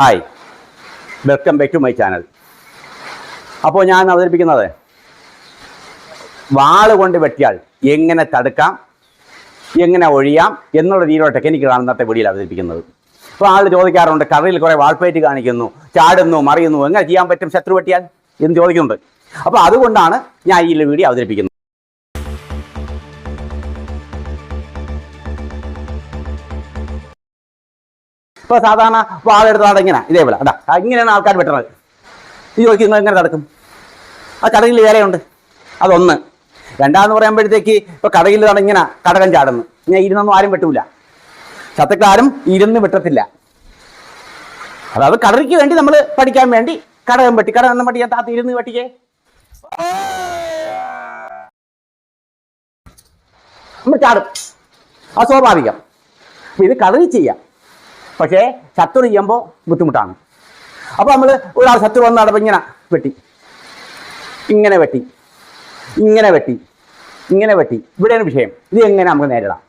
Hi welcome back to my channel അപ്പോൾ ഞാൻ അവതരിപ്പിക്കുന്നത് വാൾ കൊണ്ട് വെട്ടിയാൽ എങ്ങനെ തടുക്കാം എങ്ങനെ ഒഴിയാം എന്നുള്ള രീതിയിലുള്ള ടെക്നിക്കാണ് ഇന്നത്തെ വീഡിയോയിൽ അവതരിപ്പിക്കുന്നത്. അപ്പോൾ ആൾ ചോദിക്കാറുണ്ട് കറിയിൽ കുറേ വാൾപ്പേറ്റ് കാണിക്കുന്നു ചാടുന്നു മറിയുന്നു എങ്ങനെ ചെയ്യാൻ പറ്റും ശത്രു വെട്ടിയാൽ? എന്ന് ചോദിക്കുന്നുണ്ട്. അപ്പോൾ അതുകൊണ്ടാണ് ഞാൻ ഈ വീഡിയോ അവതരിപ്പിക്കുന്നത്. ഇപ്പോൾ സാധാരണ വാളെടുത്താണ് ഇങ്ങനെ ഇതേപോലെ. അതാ ഇങ്ങനെയാണ് ആൾക്കാർ വെട്ടണത് ഈ ചോദിക്കും നിങ്ങൾ എങ്ങനെ നടക്കും? ആ കടയിൽ വേറെയുണ്ട് അതൊന്ന്. രണ്ടാമെന്ന് പറയുമ്പോഴത്തേക്ക് ഇപ്പോൾ ഇതാണ് ഇങ്ങനെ കടകൻ ചാടുന്നു ഞാൻ ഇരുന്നൊന്നും ആരും വെട്ടൂല. ശത്രുക്കാരും ഇരുന്ന് വെട്ടത്തില്ല. അതായത് കടലിക്ക് വേണ്ടി നമ്മൾ പഠിക്കാൻ വേണ്ടി കടകം വെട്ടി. കടകം ഞാൻ താത്തി ഇരുന്ന് വെട്ടിക്കേ. നമ്മൾ ചാടും. അസ്വാഭാവികം ഇത് കളറി ചെയ്യാം. പക്ഷേ ശത്രു ചെയ്യുമ്പോൾ ബുദ്ധിമുട്ടാണ്. അപ്പോൾ നമ്മൾ ഒരാൾ ശത്രു വന്ന് നടപ്പം ഇങ്ങനെ വെട്ടി. ഇങ്ങനെ വെട്ടി. ഇങ്ങനെ വെട്ടി. ഇങ്ങനെ വെട്ടി. ഇവിടെയാണ് വിഷയം. ഇത് എങ്ങനെ നമുക്ക് നേരിടാം?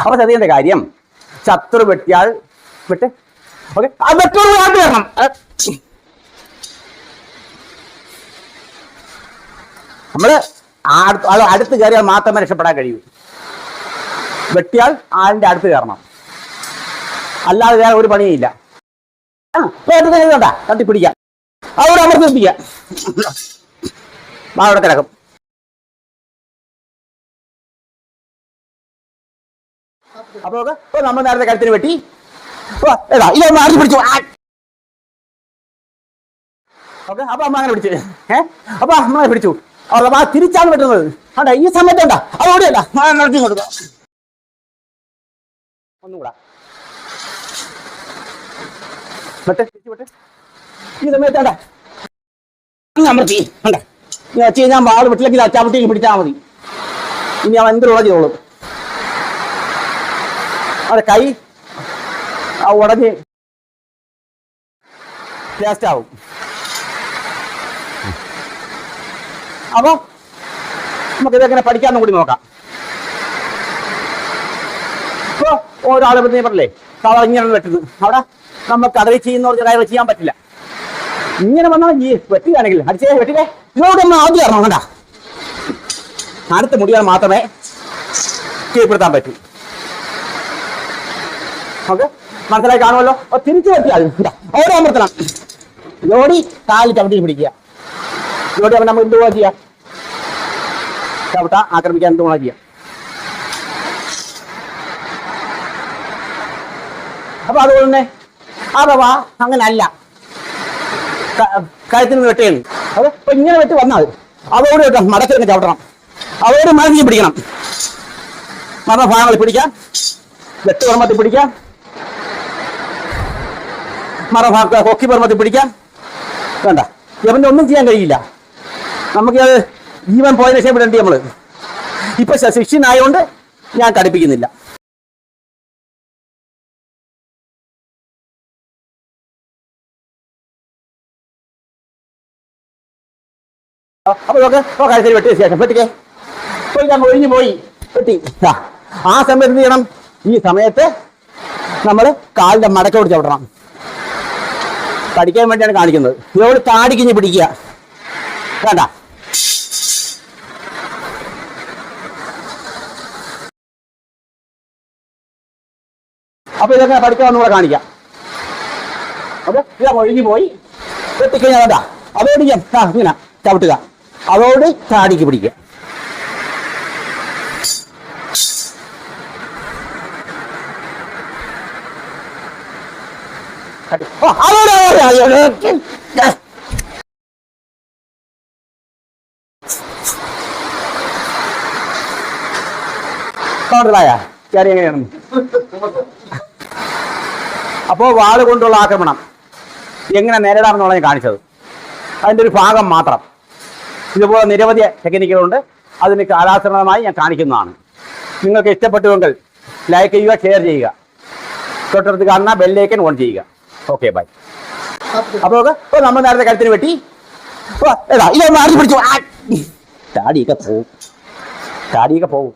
അപ്പോൾ ശ്രദ്ധിക്കേണ്ട കാര്യം ശത്രു വെട്ടിയാൽ വെട്ട്. ഓക്കെ? ആ വെട്ടോട് ആട്ട് വരണം? നമ്മൾ അടുത്ത് കയറിയാൽ മാത്രമേ രക്ഷപ്പെടാൻ കഴിയൂ. വെട്ടിയാൽ ആളിന്റെ അടുത്ത് കയറണം. അല്ലാതെ വേറെ ഒരു പണിയില്ല ആ വേണ്ട തട്ടി പിടിക്കാം അവിടെ അമർത്തി ആ, അവിടെ കിടക്കും. അപ്പൊ നമ്മൾ നേരത്തെ കഴുത്തിന് വെട്ടി. ഇതൊന്ന് മാറി പിടിച്ചു. ഓക്കെ അപ്പൊ അമ്മ അങ്ങനെ പിടിച്ചു. ഏ അപ്പൊ അമ്മ പിടിച്ചു. അവിടെ ആ തിരിച്ചാണ് പറ്റുന്നത്. അണ്ട ഈ സമയത്ത് ഉണ്ടാ അതോടെയല്ല നടത്തി കൊടുക്കുക ഒന്നുകൂടാ. വെട്ട് ഈ സമയത്ത് വേണ്ട അമർത്തി വേണ്ട നീ വെച്ച് കഴിഞ്ഞാൽ വാൾ വെട്ടിലേക്ക് ചവിട്ടി പിടിച്ചാൽ മതി. ഇനി അവൻ എന്തിനുള്ള ചെയ്തോളും. അവിടെ കൈ ആ ഉടഞ്ഞ് ടേസ്റ്റ് ആവും. അപ്പൊ നമുക്ക് ഇതെങ്ങനെ പഠിക്കാൻ കൂടി നോക്കാം. ഇപ്പൊ ഒരാളെ പറ്റി പറഞ്ഞില്ലേ? സാധാരണ ഇങ്ങനെയാണ് വെട്ടത് അവിടെ നമുക്ക് അതെ ചെയ്യുന്ന ഒരു കാര്യം ചെയ്യാൻ പറ്റില്ല. ഇങ്ങനെ വന്നാൽ ഈ വെട്ടുകയാണെങ്കിൽ അടിച്ചേ വെട്ടില്ലേ ഇതിനോട് നമ്മൾ ആദ്യം ഇറങ്ങണം കണ്ട? അടുത്ത മുടിയാൽ മാത്രമേ കീഴ്പ്പെടുത്താൻ പറ്റൂ. ഓക്കെ മനസ്സിലായി കാണുമല്ലോ? തിരിച്ചു വെട്ടിയാൽ ഓരോ അമർത്തണം. ജോഡി കാലിൽ ചവിട്ടി പിടിക്കുക. ജോഡി അവൻ നമ്മൾ എന്തുവാ ചെയ്യാം? ചവിട്ട ആക്രമിക്കാൻ എന്തുവാ ചെയ്യാം? അപ്പൊ അതുപോലെ തന്നെ അഥവാ അങ്ങനെ അല്ല കഴുത്തിന് വെട്ടുകയാണ് അത് ഇപ്പൊ ഇങ്ങനെ വെട്ടി വന്നാൽ അതോട് വെട്ടാം മടക്കിലൊക്കെ ചവിട്ടണം. അതോട് മടങ്ങി പിടിക്കണം. മറന്ന ഭാഗങ്ങളിൽ പിടിക്കാം. വെട്ട് പർമ്മത്തിൽ പിടിക്കാം. ഭാഗ ഹോക്കി പർമ്മത്തിൽ പിടിക്കാം. വേണ്ട. ഇവന്റെ ഒന്നും ചെയ്യാൻ കഴിയില്ല. നമുക്ക് അത് ജീവൻ ശേഷം വിടേണ്ടി നമ്മൾ ഇപ്പൊ ശിക്ഷനായതുകൊണ്ട് ഞാൻ കടുപ്പിക്കുന്നില്ല. അപ്പൊ നോക്ക് കഴുത്തിൽ വെട്ടിയ ശേഷം വെട്ടിക്കേ. പോയി ഞാൻ ഒഴിഞ്ഞു പോയി. വെട്ടി. ആ, സമയത്ത് എന്ത് ചെയ്യണം? ഈ സമയത്ത് നമ്മൾ കാലിന്റെ മടക്കോട് വിടണം പഠിക്കാൻ വേണ്ടിയാണ് കാണിക്കുന്നത്. ഇതോട് താടിക്കിഞ്ഞ് പിടിക്കുക. വേണ്ട അപ്പൊ ഇതൊക്കെ പഠിക്കാമെന്ന് കൂടെ കാണിക്കാം. അപ്പൊ ഇതാ ഒഴിഞ്ഞു പോയി. എത്തിക്കഴിഞ്ഞാൽ വേണ്ട അതോട് ഞാൻ ഇങ്ങനെ ചവിട്ടുക. അതോട് താടിക്ക് പിടിക്കുക. അതോടെ അതോടെ, അതോടെ. മനസ്സിലായ കാര്യം എങ്ങനെയാണ്? അപ്പോ വാൾ കൊണ്ടുള്ള ആക്രമണം. എങ്ങനെ നേരിടാമെന്നുള്ള ഞാൻ കാണിച്ചത്. അതിന്റെ ഒരു ഭാഗം മാത്രം. ഇതുപോലെ നിരവധി ടെക്നിക്കുകളുണ്ട് അതിന് കാലാസരണമായി ഞാൻ കാണിക്കുന്നതാണ്. നിങ്ങൾക്ക് ഇഷ്ടപ്പെട്ടുവെങ്കിൽ ലൈക്ക് ചെയ്യുക ഷെയർ ചെയ്യുക. തൊട്ടടുത്ത് കാണുന്ന ബെല്ലേക്കൻ ഓൺ ചെയ്യുക. ഓക്കെ ബൈ അപ്പോൾ ഇപ്പോൾ നമ്മൾ നേരത്തെ കഴുത്തിന് വെട്ടി. പിടിച്ചു! താടിയൊക്കെ പോവും. താടിയൊക്കെ പോവും.